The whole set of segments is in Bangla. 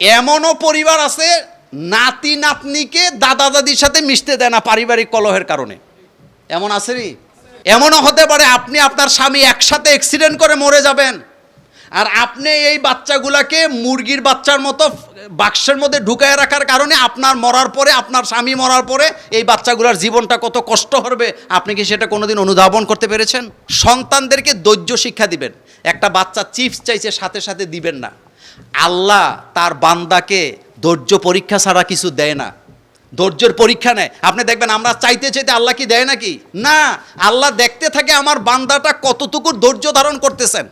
এমনও পরিবার আছে, নাতি নাতনিকে দাদা দাদির সাথে মিশতে দেয় না পারিবারিক কলহের কারণে। এমন আছে এমনও হতে পারে আপনি আপনার স্বামী একসাথে অ্যাক্সিডেন্ট করে মরে যাবেন। আর আপনি এই বাচ্চাগুলাকে মুরগির বাচ্চার মতো বাক্সের মধ্যে ঢুকায় রাখার কারণে আপনার মরার পরে, আপনার স্বামী মরার পরে এই বাচ্চাগুলার জীবনটা কত কষ্ট হবে? আপনি কি সেটা কোনোদিন অনুধাবন করতে পেরেছেন? সন্তানদেরকে ধৈর্য শিক্ষা দিবেন। একটা বাচ্চা চিপস চাইছে, সাথে সাথে দিবেন না। আল্লাহ তার বান্দাকে ধৈর্য পরীক্ষা ছাড়া কিছু দেয় না। ধৈর্যের পরীক্ষা নেয়। আপনি দেখবেন, আমরা চাইতে চাইতে আল্লাহ কি দেয় নাকি? না, আল্লাহ দেখতে থাকে আমার বান্দাটা কতটুকু ধৈর্য ধারণ করতেছেন।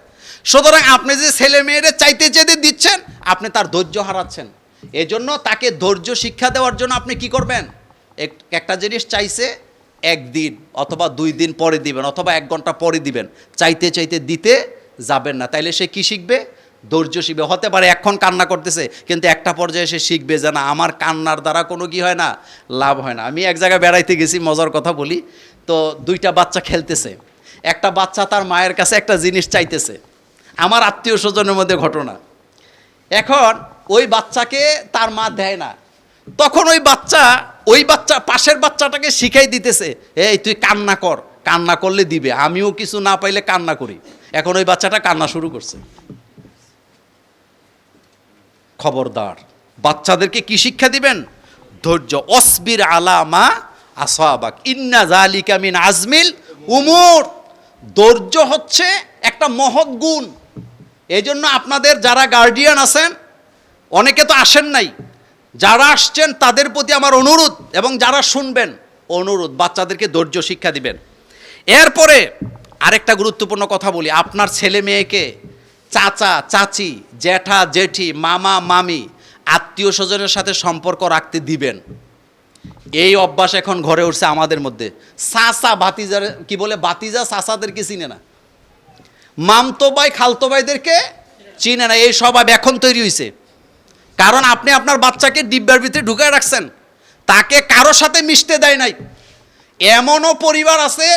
সুতরাং আপনি যে ছেলে মেয়েরে চাইতে চাইতে দিচ্ছেন, আপনি তার ধৈর্য হারাচ্ছেন। এজন্য তাকে ধৈর্য শিক্ষা দেওয়ার জন্য আপনি কি করবেন? এক- একটা জিনিস চাইছে, একদিন অথবা দুই দিন পরে দিবেন, অথবা এক ঘণ্টা পরে দিবেন। চাইতে চাইতে দিতে যাবেন না। তাইলে সে কি শিখবে? ধৈর্য শিখবে। হতে পারে এখন কান্না করতেছে, কিন্তু একটা পর্যায়ে সে শিখবে যে না, আমার কান্নার দ্বারা কোনো কি হয় না, লাভ হয় না। আমি এক জায়গায় বেড়াইতে গেছি, মজার কথা বলি, তো দুইটা বাচ্চা খেলতেছে। একটা বাচ্চা তার মায়ের কাছে একটা জিনিস চাইতেছে। আমার আত্মীয় স্বজনের মধ্যে ঘটনা। এখন ওই বাচ্চাকে তার মা দেয় না। তখন ওই বাচ্চা ওই বাচ্চা, পাশের বাচ্চাটাকে শিখাই দিতেছে, এই, তুই কান্না কর। কান্না করলে দিবে। আমিও কিছু না পাইলে কান্না করি। এখন ওই বাচ্চাটা কান্না শুরু করছে। খবরদার। বাচ্চাদেরকে কি শিক্ষা দিবেন? ধৈর্য। অসবির আলামা আসাবাক। ইন্না জালিকা মিন আজমিল উমর। ধৈর্য হচ্ছে একটা মহৎ গুণ। এই জন্য আপনাদের যারা গার্ডিয়ান আছেন, অনেকে তো আসেন নাই। যারা আসছেন, তাদের প্রতি আমার অনুরোধ এবং যারা শুনবেন, অনুরোধ, বাচ্চাদেরকে ধৈর্য শিক্ষা দিবেন। এরপরে আরেকটা গুরুত্বপূর্ণ কথা বলি, আপনার ছেলে মেয়েকে চাচা, চাচি, জ্যাঠা, জেঠি, মামা, মামি, আত্মীয় স্বজনের সাথে সম্পর্ক রাখতে দিবেন। এই অভ্যাস এখন ঘরে উঠছে আমাদের মধ্যে। সাসা বাতিজার কি বলে বাতিজা সাসাদেরকে চিনে না। মামতো ভাই খালতো ভাইদেরকে চিনে না, এই স্বভাব এখন তৈরি হয়েছে কারণ আপনি আপনার বাচ্চাকে ডিব্বার ভিতরে ঢুকায় রাখছেন, তাকে কারও সাথে মিশতে দেয় নাই। এমনও পরিবার আছে,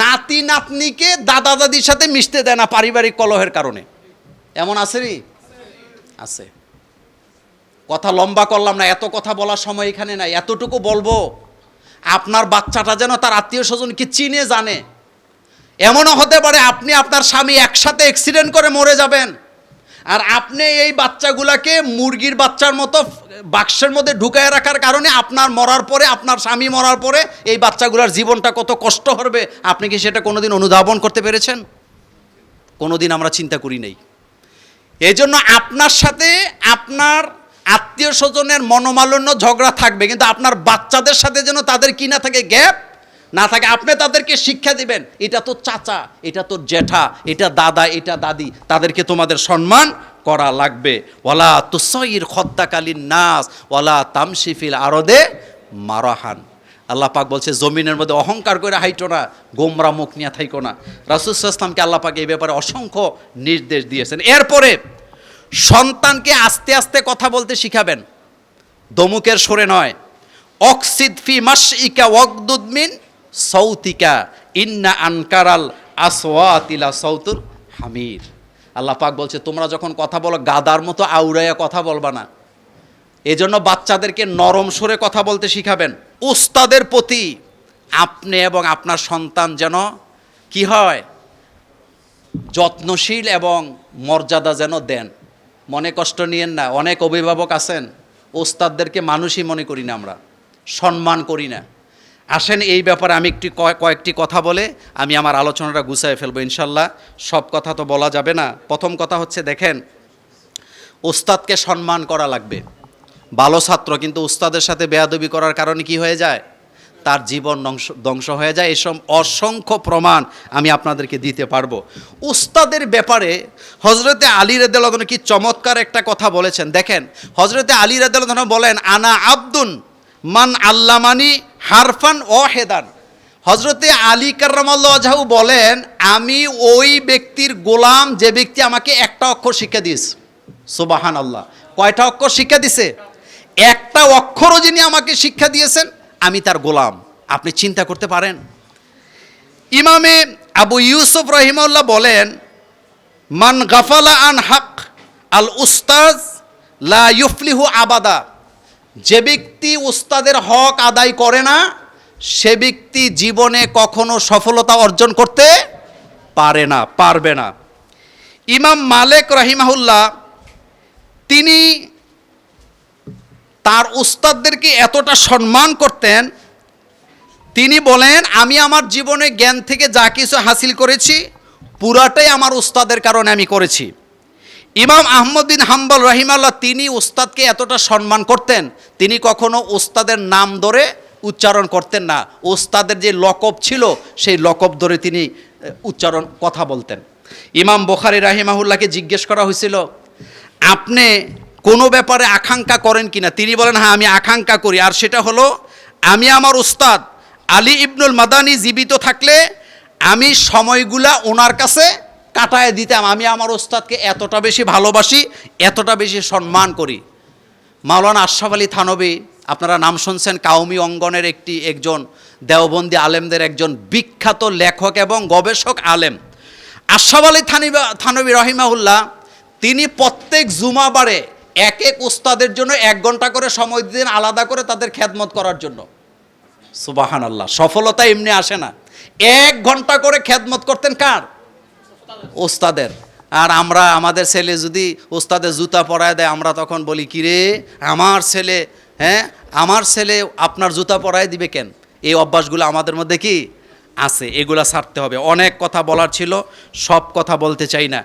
নাতি, নাতনিকে দাদা, দাদির সাথে মিশতে দেয় না পারিবারিক কলহের কারণে। এমন আছে রে? আছে। কথা লম্বা করলাম না, এত কথা বলার সময় এখানে নাই, এতটুকু বলব। আপনার বাচ্চাটা যেন তার আত্মীয় স্বজনকে চিনে, জানে? এমনও হতে পারে আপনি আপনার স্বামী একসাথে অ্যাক্সিডেন্ট করে মরে যাবেন। আর আপনি এই বাচ্চাগুলাকে মুরগির বাচ্চার মতো বাক্সের মধ্যে ঢুকায় রাখার কারণে আপনার মরার পরে, আপনার স্বামী মরার পরে এই বাচ্চাগুলোর জীবনটা কত কষ্ট হবে। আপনি কি সেটা কোনোদিন অনুধাবন করতে পেরেছেন? কোনোদিন আমরা চিন্তা করি নাই। এই জন্য আপনার সাথে আপনার আত্মীয় স্বজনের মনোমালিন্য ঝগড়া থাকবে, কিন্তু আপনার বাচ্চাদের সাথে যেন তাদের কি না থাকে, গ্যাপ না থাকে, আপনি তাদেরকে শিক্ষা দিবেন। এটা তো চাচা, এটা তো জেঠা, এটা দাদা, এটা দাদি, তাদেরকে তোমাদের সম্মান করা লাগবে। ওলা তুসইর খদ্দাকালীন নাস ওলা তামশিফিল আরদে মারাহান। আল্লাহ পাক বলছে, জমিনের মধ্যে অহংকার করে হাইটো না, গোমরা মুখ নিয়ে থাইকো না। রাসুসাল্লামকে আল্লাহ পাক এই ব্যাপারে অসংখ্য নির্দেশ দিয়েছেন। এরপরে সন্তানকে আস্তে আস্তে কথা বলতে শিখাবেন। দমুকের সরে নয়, অক্সিদ ফি মাস ইকা ওয়াকদুদমিন সৌতিকা ইন্না আনকারাল আসওয়াতিলা সৌতুল হামির। আল্লাহ পাক বলছে, তোমরা যখন কথা বলো, গাদার মতো আউড়াইয়া কথা বলবা না। এজন্য বাচ্চাদেরকে নরম সুরে কথা বলতে শিখাবেন। উস্তাদের প্রতি আপনি এবং আপনার সন্তান যেন কি হয়? যত্নশীল এবং মর্যাদা যেন দেন। মনে কষ্ট নিয়েন না, অনেক অভিভাবক আছেন। ওস্তাদদেরকে মানুষই মনে করি না আমরা। সম্মান করি না। আসেন এই ব্যাপারে আমি একটি কয়- কয়েকটি কথা বলে আমি আমার আলোচনাটা গুছায় ফেলব ইনশাল্লাহ। সব কথা তো বলা যাবে না। প্রথম কথা হচ্ছে দেখেন, ওস্তাদকে সম্মান করা লাগবে। ভালো ছাত্র, কিন্তু উস্তাদের সাথে বেয়াদবি করার কারণে কি হয়ে যায়? তার জীবন ধ্বংস ধ্বংস হয়ে যায়। এসব অসংখ্য প্রমাণ আমি আপনাদেরকে দিতে পারব। উস্তাদের ব্যাপারে হজরতে আলী রেদালন কি চমৎকার একটা কথা বলেছেন। দেখেন হজরতে আলী রেদালন বলেন, আনা আব্দুন মান আল্লামানি হারফান ও হেদান হজরতে আলী কার্রামাল্লাহু বলেন, আমি ওই ব্যক্তির গোলাম যে ব্যক্তি আমাকে একটা অক্ষর শিক্ষা দিয়েছে। সুবাহান আল্লাহ কয়টা অক্ষর শিক্ষা দিছে? একটা অক্ষরও যিনি আমাকে শিক্ষা দিয়েছেন, আমি তার গোলাম। আপনি চিন্তা করতে পারেন। ইমামে আবু ইউসুফ রহিমাল্লাহ বলেন, মান গাফালা আন হক আল উস্তাজ লা ইউফলিহু আবাদা। যে ব্যক্তি উস্তাদের হক আদায় করে না, সে ব্যক্তি জীবনে কখনো সফলতা অর্জন করতে পারে না, পারবে না। ইমাম মালেক রহিমাহুল্লাহ, তিনি তার উস্তাদদেরকে এতটা সম্মান করতেন, তিনি বলেন, আমি আমার জীবনে জ্ঞান থেকে যা কিছু হাসিল করেছি, পুরাটাই আমার উস্তাদের কারণে আমি করেছি। ইমাম আহমদ বিন হাম্বল রহিমাল্লাহ, তিনি উস্তাদকে এতটা সম্মান করতেন, তিনি কখনো উস্তাদের নাম ধরে উচ্চারণ করতেন না। উস্তাদের যে লকব ছিল, সেই লকব ধরে তিনি উচ্চারণ, কথা বলতেন। ইমাম বোখারি রাহিমাহুল্লাহকে জিজ্ঞেস করা হয়েছিল, আপনি কোনো ব্যাপারে আকাঙ্ক্ষা করেন কিনা? তিনি বলেন হ্যাঁ আমি আকাঙ্ক্ষা করি। আর সেটা হলো, আমি আমার উস্তাদ আলী ইবনুল মাদানি জীবিত থাকলে আমি সময়গুলা ওনার কাছে কাটায় দিতাম, আমি আমার ওস্তাদকে এতটা বেশি ভালোবাসি, এতটা বেশি সম্মান করি। মাওলানা আশরাফ আলী থানবী, আপনারা নাম শুনছেন, কাউমি অঙ্গনের একটি একজন দেওবন্দি আলেমদের একজন বিখ্যাত লেখক এবং গবেষক আলেম। আশরাফ আলী থানিবা, থানবী রহিমাহুল্লাহ, তিনি প্রত্যেক জুমাবারে এক এক উস্তাদের জন্য এক ঘণ্টা করে সময় দিতেন আলাদা করে তাদের খেদমত করার জন্য। সুবাহান আল্লাহ সফলতা এমনি আসে না। এক ঘণ্টা করে খেদমত করতেন কার? ওস্তাদের। আর আমরা, আমাদের ছেলে যদি ওস্তাদের জুতা পরায় দেয়, আমরা তখন বলি, কিরে, আমার ছেলে হ্যাঁ আমার ছেলে আপনার জুতা পরায় দিবে কেন? এই অভ্যাসগুলো আমাদের মধ্যে কি আছে? এগুলা ছাড়তে হবে। অনেক কথা বলার ছিল, সব কথা বলতে চাই না।